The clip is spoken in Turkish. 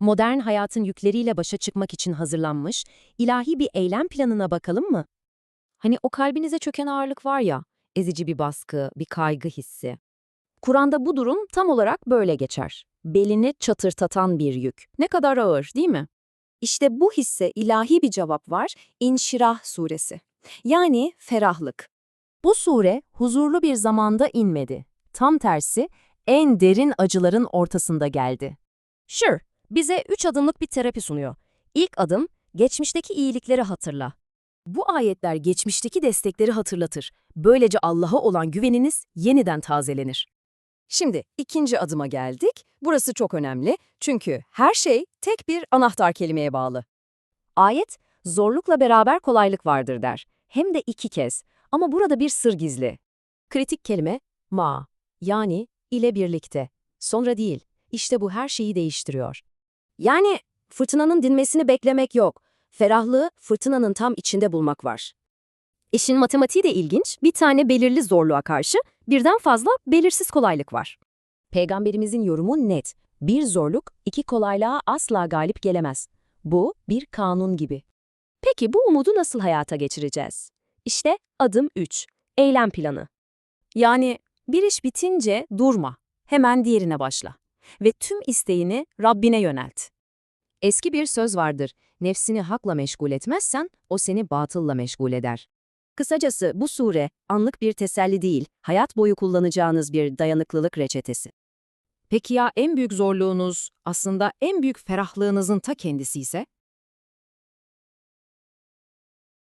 modern hayatın yükleriyle başa çıkmak için hazırlanmış ilahi bir eylem planına bakalım mı? Hani o kalbinize çöken ağırlık var ya, ezici bir baskı, bir kaygı hissi. Kur'an'da bu durum tam olarak böyle geçer. Belini çatırtatan bir yük. Ne kadar ağır, değil mi? İşte bu hisse ilahi bir cevap var İnşirah suresi. Yani ferahlık. Bu sure huzurlu bir zamanda inmedi. Tam tersi, en derin acıların ortasında geldi. Sure, bize üç adımlık bir terapi sunuyor. İlk adım, geçmişteki iyilikleri hatırla. Bu ayetler geçmişteki destekleri hatırlatır. Böylece Allah'a olan güveniniz yeniden tazelenir. Şimdi ikinci adıma geldik. Burası çok önemli çünkü her şey tek bir anahtar kelimeye bağlı. Ayet, zorlukla beraber kolaylık vardır der. Hem de iki kez. Ama burada bir sır gizli. Kritik kelime, ma. Yani ile birlikte. Sonra değil. İşte bu her şeyi değiştiriyor. Yani fırtınanın dinmesini beklemek yok. Ferahlığı fırtınanın tam içinde bulmak var. İşin matematiği de ilginç. Bir tane belirli zorluğa karşı birden fazla belirsiz kolaylık var. Peygamberimizin yorumu net. Bir zorluk iki kolaylığa asla galip gelemez. Bu bir kanun gibi. Peki bu umudu nasıl hayata geçireceğiz? İşte adım 3. Eylem planı. Yani bir iş bitince durma. Hemen diğerine başla. Ve tüm isteğini Rabbine yönelt. Eski bir söz vardır. Nefsini hakla meşgul etmezsen o seni batılla meşgul eder. Kısacası bu sure anlık bir teselli değil, hayat boyu kullanacağınız bir dayanıklılık reçetesi. Peki ya en büyük zorluğunuz, aslında en büyük ferahlığınızın ta kendisi ise?